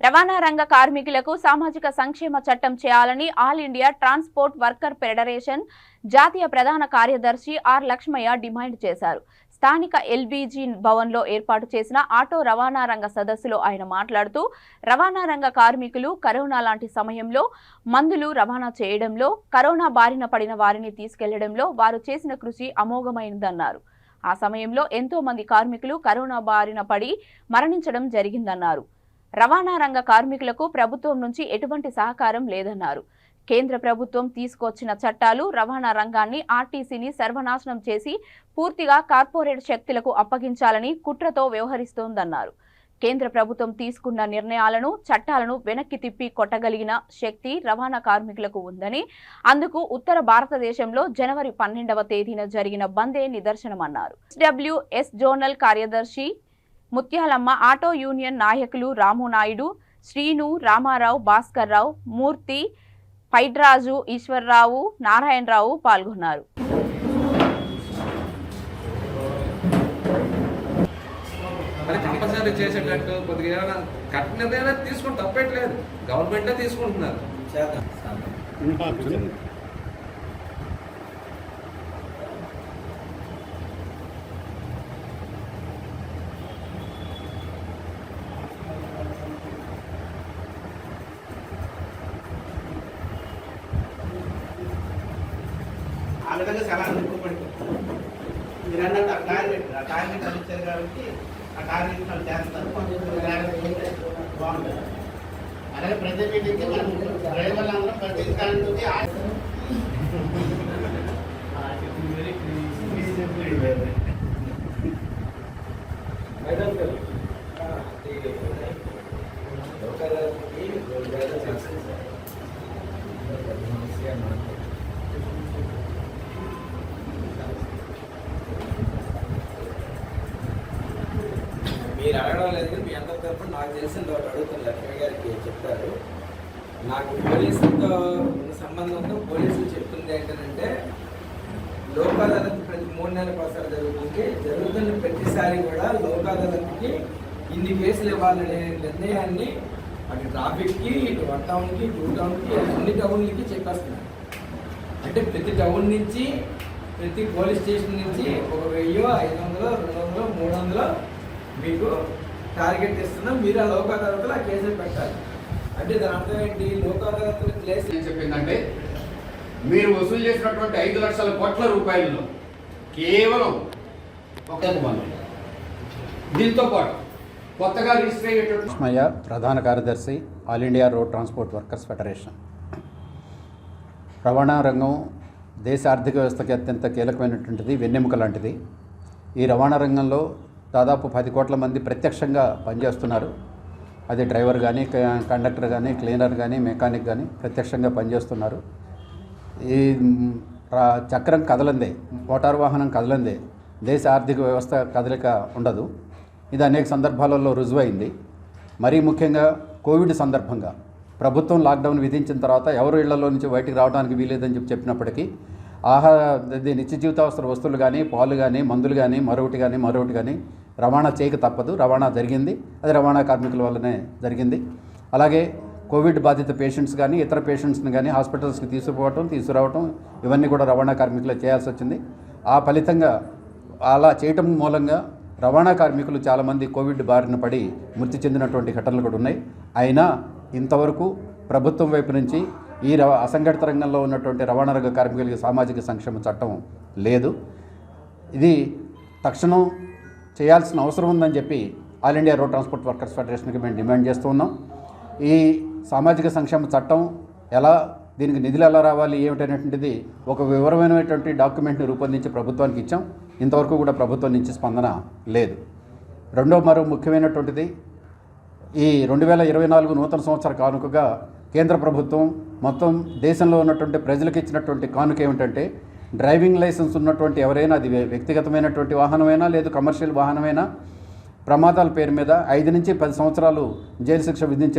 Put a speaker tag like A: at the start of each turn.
A: రవాణా రంగ కార్మికులకు సామాజిక సంక్షేమ చట్టం చేయాలని all India transport worker federation జాతీయ ప్రధాన కార్యదర్శి ఆర్ లక్ష్మయ్య డిమాండ్ చేశారు. స్థానిక ఎల్బీజీ భవన్లో ఏర్పాటు చేసిన ఆటో రవాణా రంగ సదస్సులో ఆయన మాట్లాడుతూ రవాణా రంగ కార్మికులు కరోనా లాంటి సమయంలో మందులు రవాణా చేయడంలో కరోనా బారిన పడిన వారిని తీసుకెళ్ళడంలో వారు చేసిన కృషి అమోఘమైందన్నారు. ఆ సమయంలో ఎంతో మంది కార్మికులు కరోనా బారిన పడి మరణించడం జరిగిందన్నారు. రవాణా రంగ కార్మికులకు ప్రభుత్వం నుంచి ఎటువంటి సహకారం లేదన్నారు. కేంద్ర ప్రభుత్వం తీసుకొచ్చిన చట్టాలు రవాణా రంగాన్ని ఆర్టీసీని సర్వనాశనం చేసి పూర్తిగా కార్పొరేట్ శక్తులకు అప్పగించాలని కుట్రతో వ్యవహరిస్తోందన్నారు. కేంద్ర ప్రభుత్వం తీసుకున్న నిర్ణయాలను చట్టాలను వెనక్కి తిప్పి కొట్టగలిగిన శక్తి రవాణా కార్మికులకు ఉందని అందుకు ఉత్తర భారతదేశంలో జనవరి పన్నెండవ తేదీన జరిగిన బందే నిదర్శనమన్నారు. ఎస్డబ్ల్యూఎస్ జోనల్ కార్యదర్శి ముత్యాలమ్మ ఆటో యూనియన్ నాయకులు రాము నాయుడు శ్రీను రామారావు భాస్కర్ రావు మూర్తి పైడ్రాజు ఈశ్వర్రావు నారాయణరావు పాల్గొన్నారు.
B: మరి కంపల్సరీ చేసేటట్టు కొద్దిగా ఏమైనా కఠినదైనా తీసుకుని తప్పట్లేదు గవర్నమెంటే తీసుకుంటున్నారు.
C: ఆ విధంగా చాలా ఎక్కువ పడిపోతుంది మీరు అన్నట్టు ఆ టార్గెట్ ఆ టార్గెట్ అని ఇచ్చారు కాబట్టి ఆ టార్గెట్ వాళ్ళు చేస్తారు. కొంచెం జాగ్రత్తగా ఉంటే బాగుంటుంది. అలాగే ప్రతి మీటింగ్కి మనం డ్రైవర్లు అందరం ప్రతి కాలంతో
D: మీరు అడగడం లేదు మీ అందరి తరఫున నాకు తెలిసిన వాళ్ళు అడుగుతుంది లక్ష్మి గారికి చెప్తారు. నాకు పోలీసులతో ఉన్న సంబంధంతో పోలీసులు చెప్తుంది ఏంటంటే లోక్ అదాలత్ ప్రతి మూడు నెలల ఒకసారి జరుగుతుంది. జరుగుతున్న ప్రతిసారి కూడా లోక్ అదాలత్కి ఇన్ని కేసులు ఇవ్వాలనే నిర్ణయాన్ని అటు ట్రాఫిక్కి ఇటు వన్ టౌన్కి టూ టౌన్కి అన్ని టౌన్లకి చెప్పేస్తున్నారు. అంటే ప్రతి టౌన్ నుంచి ప్రతి పోలీస్ స్టేషన్ నుంచి ఒక వెయ్యో ఐదు వందలు రెండు వందలు మూడు వందలు మీకు టార్గెట్ ఇస్తున్నాం. మీరు ఆ లోక్ అదాలత్లో ఆ కేసులు పెట్టాలి. అంటే దాని అర్థం ఏంటి? లోక్ అదాలత్లో కేసు
E: ఏం చెప్పిందంటే మీరు వసూలు చేసినటువంటి ఐదు లక్షల కోట్ల రూపాయలలో కేవలం ఒక. దీంతో పాటు కొత్తగా రిజిస్టర్
F: లక్ష్మయ్య ప్రధాన కార్యదర్శి all India road transport workers federation. రవాణా రంగం దేశ ఆర్థిక వ్యవస్థకి అత్యంత కీలకమైనటువంటిది వెన్నెముక లాంటిది. ఈ రవాణా రంగంలో దాదాపు పది కోట్ల మంది ప్రత్యక్షంగా పనిచేస్తున్నారు. అది డ్రైవర్ కానీ కండక్టర్ కానీ క్లీనర్ కానీ మెకానిక్ కానీ ప్రత్యక్షంగా పనిచేస్తున్నారు. ఈ రా- చక్రం కదలందే మోటార్ వాహనం కదలందే దేశ ఆర్థిక వ్యవస్థ కదలిక ఉండదు. ఇది అనేక సందర్భాలలో రుజువైంది. మరీ ముఖ్యంగా కోవిడ్ సందర్భంగా. ప్రభుత్వం లాక్డౌన్ విధించిన తర్వాత ఎవరు ఇళ్ళలో నుంచి బయటికి రావడానికి వీలేదని చెప్పి చెప్పినప్పటికీ ఆహార నిత్య జీవితావసర వస్తువులు కానీ పాలు కానీ మందులు కానీ మరొకటి కానీ మరొకటి కానీ రవాణా చేయక తప్పదు. రవాణా జరిగింది. అది రవాణా కార్మికుల వల్లనే జరిగింది. అలాగే కోవిడ్ బాధిత పేషెంట్స్ కానీ ఇతర పేషెంట్స్ని కానీ హాస్పిటల్స్కి తీసుకుపోవటం తీసుకురావటం ఇవన్నీ కూడా రవాణా కార్మికులు చేయాల్సి వచ్చింది. ఆ ఫలితంగా అలా చేయటం మూలంగా రవాణా కార్మికులు చాలామంది కోవిడ్ బారిన పడి మృతి చెందినటువంటి ఘటనలు కూడా ఉన్నాయి. అయినా ఇంతవరకు ప్రభుత్వం వైపు నుంచి ఈ రవ అసంఘటిత రంగంలో ఉన్నటువంటి రవాణా రంగ కార్మికులకి సామాజిక సంక్షేమ చట్టం లేదు. ఇది తక్షణం చేయాల్సిన అవసరం ఉందని చెప్పి all India road transport workers ఫెడరేషన్కి మేము డిమాండ్ చేస్తూ ఉన్నాం. ఈ సామాజిక సంక్షేమ చట్టం ఎలా దీనికి నిధులు ఎలా రావాలి ఏమిటనేటువంటిది ఒక వివరమైనటువంటి డాక్యుమెంట్ని రూపొందించి ప్రభుత్వానికి ఇచ్చాం. ఇంతవరకు కూడా ప్రభుత్వం నుంచి స్పందన లేదు. రెండో మరో ముఖ్యమైనటువంటిది ఈ రెండు వేల ఇరవై నాలుగు నూతన సంవత్సర కానుకగా కేంద్ర ప్రభుత్వం మొత్తం దేశంలో ఉన్నటువంటి ప్రజలకు ఇచ్చినటువంటి కానుక ఏమిటంటే డ్రైవింగ్ లైసెన్స్ ఉన్నటువంటి ఎవరైనా అది వ్యక్తిగతమైనటువంటి వాహనమైనా లేదు కమర్షియల్ వాహనమైనా ప్రమాదాల పేరు మీద ఐదు నుంచి పది సంవత్సరాలు జైలు శిక్ష విధించే